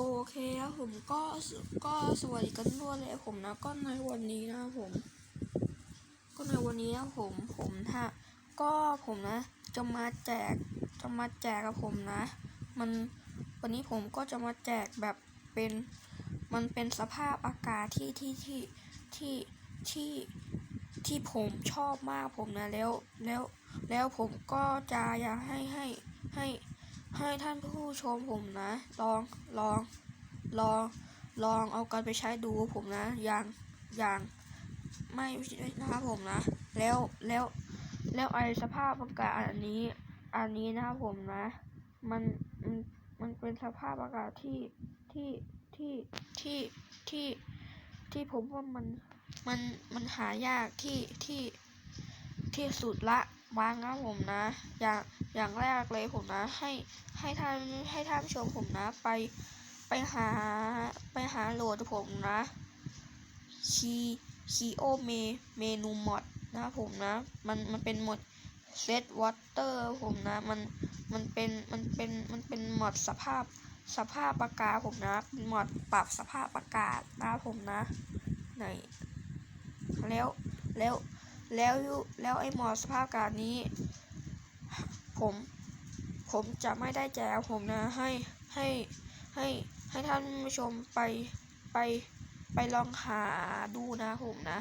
โอเคครับผมก็ก็สวัสดีกันด้วยเลยผมนะ ก็ในวันนี้นะผม ก็ในวันนี้นะผมผมถ้าก็ผมนะ จะมาแจกจะมาแจกกับผมนะ มันวันนี้ผมก็จะมาแจกแบบเป็นมันเป็นสภาพอากาศที่ที่ที่ที่ที่ที่ผมชอบมากผมนะแล้วแล้วแล้วผมก็จะอยากให้ให้ให้ ให้ท่านผู้ชมผมนะ ลองลองลองลองเอากันไปใช้ดูผมนะ อย่างอย่างไม่นะครับผมนะ แล้วแล้วแล้วไอสภาพอากาศอันนี้ อันนี้นะครับผมนะ มันมันมันเป็นสภาพอากาศที่ที่ที่ที่ที่ที่ผมว่ามันมันมันหายากที่ที่ที่สุดละ วางนะผมนะ อย่างอย่างแรกเลยผมนะ ให้ให้ท่านให้ท่านชมผมนะ ไปไปหาไปหาโหลดผมนะคีคีโอเมเมนูมอดนะผมนะ มันมันเป็นหมดเซตวอเตอร์ผมนะ มันมันเป็นมันเป็นมันเป็นหมดสภาพสภาพอากาศผมนะเป็นหมดปรับสภาพอากาศนะผมนะไหนแล้วแล้ว แล้วแล้วไอ้หมอสภาพกาศนี้ ผม ผมจะไม่ได้แจกผมนะให้ให้ให้ให้ท่านผู้ชมไปไปไปลองหาดูนะผมนะ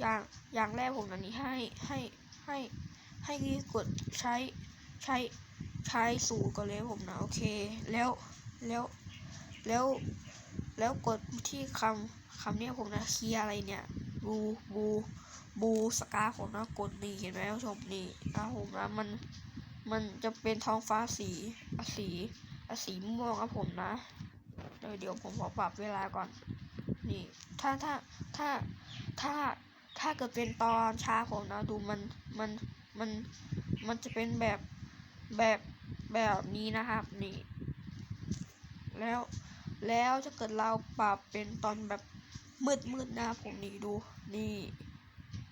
อย่างอย่างแรกผมอันนี้ให้ให้ให้ให้กดใช้ใช้ใช้สูตรก่อนเลยผมนะโอเคแล้วแล้วแล้วแล้วกดที่คำคำเนี้ยผมนะเคลียอะไรเนี่ยบูบู บูสกาผมนะกดนี่เห็นไหมท่านผู้ชมนี่นะผมนะมันมันจะเป็นท้องฟ้าสีสีสีม่วงครับผมนะเดี๋ยวเดี๋ยวผมขอปรับเวลาก่อน นี่ ถ้าถ้าถ้าถ้าถ้าเกิดเป็นตอนเช้าผมนะดูมันมันมันมันจะเป็นแบบแบบแบบนี้นะครับนี่ แล้วแล้วถ้าเกิดเราปรับเป็นตอนแบบมืดมืดนะผมนี่ดูนี่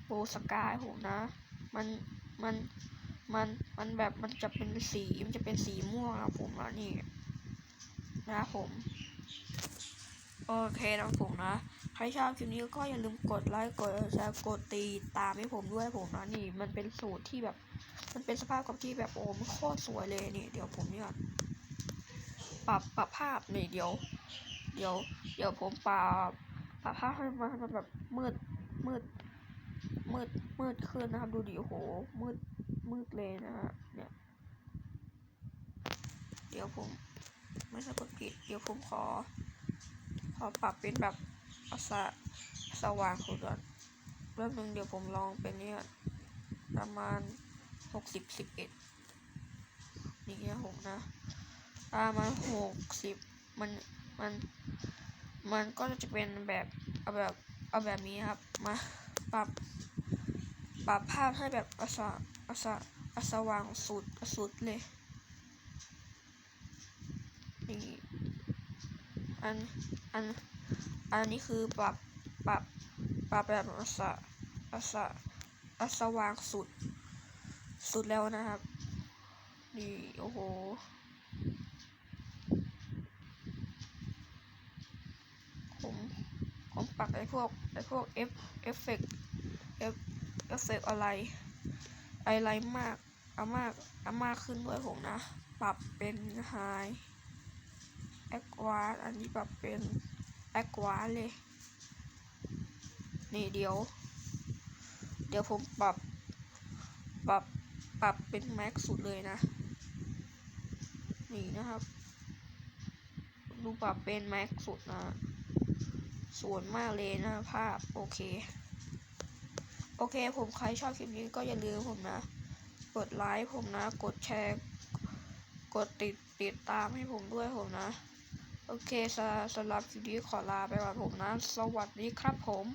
โบสกายผมนะ มัน มัน มัน มันแบบ มันจะเป็นสี มันจะเป็นสีม่วงนะผมนะนี่ นะครับผม โอเคนะผมนะ ใครชอบคลิปนี้ก็อย่าลืมกดไลค์ กดแชร์ กดตีตามให้ผมด้วยผมนะนี่ มันเป็นสูตรที่แบบ มันเป็นสภาพกับที่แบบโอ้มันโคตรสวยเลยนี่ เดี๋ยวผมเนี่ยปรับปรับภาพนี่เดี๋ยว เดี๋ยว เดี๋ยวผมปรับปรับภาพให้มันให้มันแบบมืดมืด มืดมืดขึ้นนะครับดูดิโอ้โหมืดมืดเลยนะฮะเนี่ยเดี๋ยวผมไม่ใช่กดผิดเดี๋ยวผมขอ ขอปรับเป็นแบบอัสสว่างสุดก่อนเริ่มหนึ่งเดี๋ยวผมลองเป็นเนี่ยประมาณหกสิบสิบเอ็ดนี่เงี้ยผมนะประมาณหกสิบมันมันมันก็จะเป็นแบบเอาแบบเอาแบบนี้ครับมาปรับ ปรับภาพให้แบบอัสอัสอัสว่างสุดสุดเลยนี่อันอันอันนี้คือปรับปรับปรับแบบอัสอัสอัสว่างสุด สุดแล้วนะครับนี่โอ้โหผมผมปรับไอ้พวกไอ้พวกเอฟเอฟเฟกเอฟ เอฟเฟกอะไรอะไรมากอามากอามากขึ้นด้วยผมนะ ปรับเป็นไฮแอควาอันนี้ปรับเป็นแอควาเลย นี่เดี๋ยว เดี๋ยวผมปรับ ปรับ ปรับเป็นแม็กสุดเลยนะ นี่นะครับ ดูปรับเป็นแม็กสุดนะ สวยมากเลยนะภาพ โอเค โอเค ผมใครชอบคลิปนี้ก็อย่าลืมผมนะ กดไลค์ผมนะ กดแชร์ กดติดติดตามให้ผมด้วยผมนะ โอเคสำหรับคลิปนี้ขอลาไปก่อนผมนะ สวัสดีครับผม